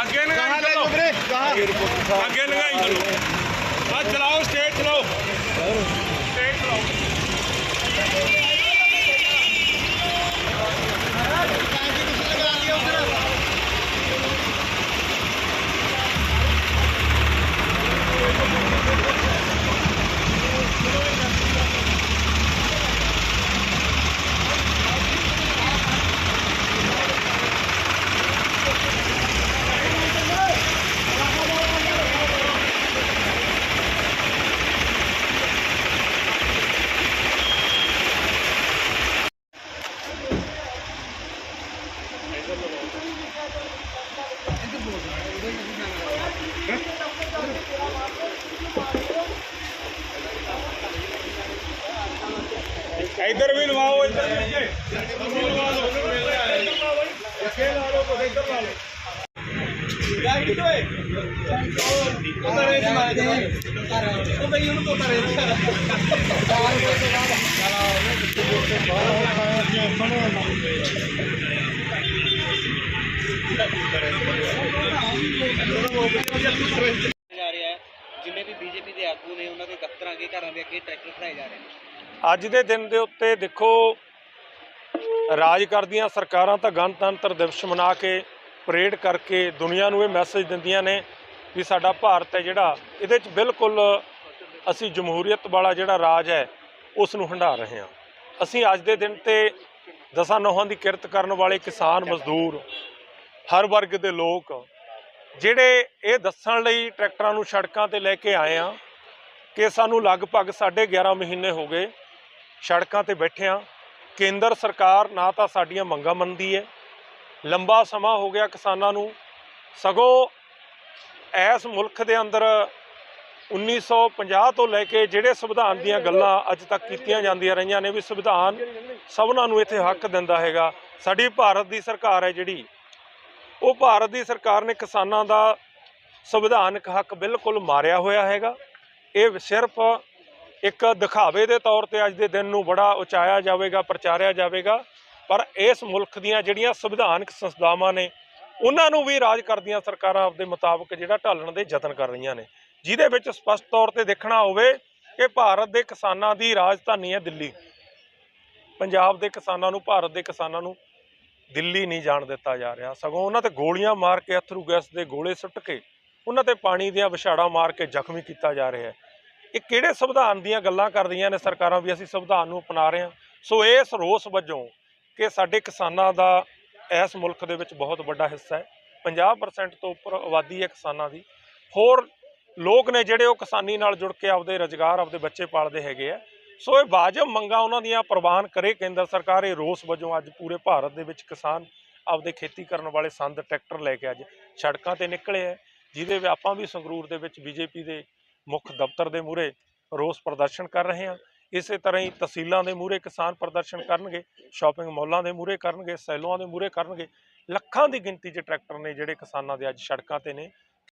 ਅੱਗੇ ਲਗਾਈ ਚਲੋ। ਅੱਗੇ ਲਗਾਈ ਚਲੋ। ਇੱਧਰ ਵੀ ਲਵਾਓ, ਇੱਧਰ ਵੀ ਜੀ ਇੱਧਰ ਲਵਾ ਲਓ ਅੱਗੇ ਲਾ ਲਓ ਤੁਸੀਂ ਇੱਧਰ ਲਾ ਲਓ ਜਾ ਰਿਹਾ ਜਿੰਨੇ ਵੀ ਬੀਜੇਪੀ ਦੇ ਆਗੂ ਨੇ, ਉਹਨਾਂ ਦੇ ਦਫ਼ਤਰਾਂ ਅੱਗੇ ਘਰਾਂ ਦੇ ਅੱਗੇ ਟਰੈਕਟਰ ਖੜਾਏ ਜਾ ਰਹੇ ਨੇ। ਅੱਜ ਦੇ ਦਿਨ ਦੇ ਉੱਤੇ ਦੇਖੋ, ਰਾਜ ਕਰਦੀਆਂ ਸਰਕਾਰਾਂ ਤਾਂ ਗਣਤੰਤਰ ਦਿਵਸ ਮਨਾ ਕੇ ਪਰੇਡ ਕਰਕੇ ਦੁਨੀਆ ਨੂੰ ਇਹ ਮੈਸੇਜ ਦਿੰਦੀਆਂ ਨੇ ਵੀ ਸਾਡਾ ਭਾਰਤ ਹੈ ਜਿਹੜਾ, ਇਹਦੇ 'ਚ ਬਿਲਕੁਲ ਅਸੀਂ ਜਮਹੂਰੀਅਤ ਵਾਲਾ ਜਿਹੜਾ ਰਾਜ ਹੈ, ਉਸ ਨੂੰ ਹੰਢਾ ਰਹੇ ਹਾਂ। ਅਸੀਂ ਅੱਜ ਦੇ ਦਿਨ ਤੇ ਦਸਾਂ ਨੌਹਾਂ ਦੀ ਕਿਰਤ ਕਰਨ ਵਾਲੇ ਕਿਸਾਨ ਮਜ਼ਦੂਰ, ਹਰ ਵਰਗ ਦੇ ਲੋਕ, ਜਿਹੜੇ ਇਹ ਦੱਸਣ ਲਈ ਟਰੈਕਟਰਾਂ ਨੂੰ ਸੜਕਾਂ ਤੇ ਲੈ ਕੇ ਆਏ ਆ ਕਿ ਸਾਨੂੰ ਲਗਭਗ 11.5 ਮਹੀਨੇ ਹੋ ਗਏ ਸੜਕਾਂ ਤੇ ਬੈਠੇ ਆ ਕੇਂਦਰ ਸਰਕਾਰ ਨਾ ਤਾਂ ਸਾਡੀਆਂ ਮੰਗਾਂ ਮੰਨਦੀ ਹੈ। ਲੰਬਾ ਸਮਾਂ ਹੋ ਗਿਆ ਕਿਸਾਨਾਂ ਨੂੰ। ਸਗੋਂ ਇਸ ਮੁਲਕ ਦੇ ਅੰਦਰ 1950 ਤੋਂ ਲੈ ਕੇ ਜਿਹੜੇ ਸੰਵਿਧਾਨ ਦੀਆਂ ਗੱਲਾਂ ਅੱਜ ਤੱਕ ਕੀਤੀਆਂ ਜਾਂਦੀਆਂ ਰਹੀਆਂ ਨੇ ਵੀ ਸੰਵਿਧਾਨ ਸਭਨਾਂ ਨੂੰ ਇੱਥੇ ਹੱਕ ਦਿੰਦਾ ਹੈਗਾ। ਸਾਡੀ ਭਾਰਤ ਦੀ ਸਰਕਾਰ ਹੈ ਜਿਹੜੀ। ਉਹ ਭਾਰਤ ਦੀ ਸਰਕਾਰ ਨੇ ਕਿਸਾਨਾਂ ਦਾ ਸੰਵਿਧਾਨਕ ਹੱਕ ਬਿਲਕੁਲ ਮਾਰਿਆ ਹੋਇਆ ਹੈਗਾ। ਇਹ ਸਿਰਫ ਇੱਕ ਦਿਖਾਵੇ ਦੇ ਤੌਰ ਤੇ ਅੱਜ ਦੇ ਦਿਨ ਨੂੰ ਬੜਾ ਉਚਾਇਆ ਜਾਵੇਗਾ, ਪ੍ਰਚਾਰਿਆ ਜਾਵੇਗਾ। ਪਰ ਇਸ ਮੁਲਕ ਦੀਆਂ ਜਿਹੜੀਆਂ ਸੰਵਿਧਾਨਕ ਸੰਸਥਾਵਾਂ ਨੇ, ਉਹਨਾਂ ਨੂੰ ਵੀ ਰਾਜ ਕਰਦੀਆਂ ਸਰਕਾਰਾਂ ਆਪਦੇ ਮੁਤਾਬਕ ਜਿਹੜਾ ਢਾਲਣ ਦੇ ਯਤਨ ਕਰ ਰਹੀਆਂ ਨੇ। ਜਿਹਦੇ ਵਿੱਚ ਸਪਸ਼ਟ ਤੌਰ ਤੇ ਦੇਖਣਾ ਹੋਵੇ ਕਿ ਭਾਰਤ ਦੇ ਕਿਸਾਨਾਂ ਦੀ ਰਾਜਧਾਨੀ ਹੈ ਦਿੱਲੀ। ਪੰਜਾਬ ਦੇ ਕਿਸਾਨਾਂ ਨੂੰ, ਭਾਰਤ ਦੇ ਕਿਸਾਨਾਂ ਨੂੰ ਦਿੱਲੀ ਨਹੀਂ ਜਾਣ ਦਿੱਤਾ ਜਾ ਰਿਹਾ। ਸਗੋਂ ਉਹਨਾਂ ਤੇ ਗੋਲੀਆਂ ਮਾਰ ਕੇ, ਅਥਰੂ ਗੈਸ ਦੇ ਗੋਲੇ ਸੁੱਟ ਕੇ, ਉਹਨਾਂ ਤੇ ਪਾਣੀ ਦੀਆਂ ਵਿਛਾੜਾਂ ਮਾਰ ਕੇ ਜ਼ਖਮੀ ਕੀਤਾ ਜਾ ਰਿਹਾ ਹੈ। ਇਹ ਕਿਹੜੇ ਸੰਵਿਧਾਨ ਦੀਆਂ ਗੱਲਾਂ ਕਰਦੀਆਂ ਨੇ ਸਰਕਾਰਾਂ ਵੀ ਅਸੀਂ ਸੰਵਿਧਾਨ ਨੂੰ ਅਪਣਾ ਰਹੇ ਹਾਂ। ਸੋ ਇਸ ਰੋਸ ਵਜੋਂ ਕਿ ਸਾਡੇ ਕਿਸਾਨਾਂ ਦਾ ਇਸ ਮੁਲਕ ਦੇ ਵਿੱਚ ਬਹੁਤ ਵੱਡਾ ਹਿੱਸਾ ਹੈ। 50% ਤੋਂ ਉੱਪਰ ਆਬਾਦੀ ਹੈ ਕਿਸਾਨਾਂ ਦੀ। ਹੋਰ ਲੋਕ ਨੇ ਜਿਹੜੇ ਉਹ ਕਿਸਾਨੀ ਨਾਲ ਜੁੜ ਕੇ ਆਪਦੇ ਰੁਜ਼ਗਾਰ, ਆਪਦੇ ਬੱਚੇ ਪਾਲਦੇ ਹੈਗੇ ਆ। ਸੋ ਇਹ ਵਾਜਬ ਮੰਗਾਂ ਉਹਨਾਂ ਦੀਆਂ ਪ੍ਰਵਾਨ ਕਰੇ ਕੇਂਦਰ ਸਰਕਾਰ। ਇਹ ਰੋਸ ਵਜੋਂ ਅੱਜ ਪੂਰੇ ਭਾਰਤ ਦੇ ਵਿੱਚ ਕਿਸਾਨ ਆਪਦੇ ਖੇਤੀ ਕਰਨ ਵਾਲੇ ਸੰਦ, ਟਰੈਕਟਰ ਲੈ ਕੇ ਅੱਜ ਸੜਕਾਂ ਤੇ ਨਿਕਲੇ ਆ। ਜਿਹਦੇ ਵਿੱਚ ਆਪਾਂ ਵੀ ਸੰਗਰੂਰ ਦੇ ਵਿੱਚ ਬੀਜੇਪੀ ਦੇ ਮੁੱਖ ਦਫ਼ਤਰ ਦੇ ਮੂਹਰੇ ਰੋਸ ਪ੍ਰਦਰਸ਼ਨ ਕਰ ਰਹੇ ਹਾਂ। ਇਸੇ ਤਰ੍ਹਾਂ ਹੀ ਤਹਿਸੀਲਾਂ ਦੇ ਮੂਹਰੇ ਕਿਸਾਨ ਪ੍ਰਦਰਸ਼ਨ ਕਰਨਗੇ, ਸ਼ਾਪਿੰਗ ਮਾਲਾਂ ਦੇ ਮੂਹਰੇ ਕਰਨਗੇ, ਸੈਲੋਆਂ ਦੇ ਮੂਹਰੇ ਕਰਨਗੇ। ਲੱਖਾਂ ਦੀ ਗਿਣਤੀ 'ਚ ਟਰੈਕਟਰ ਨੇ ਜਿਹੜੇ ਕਿਸਾਨਾਂ ਦੇ ਅੱਜ ਸੜਕਾਂ ਤੇ ਨੇ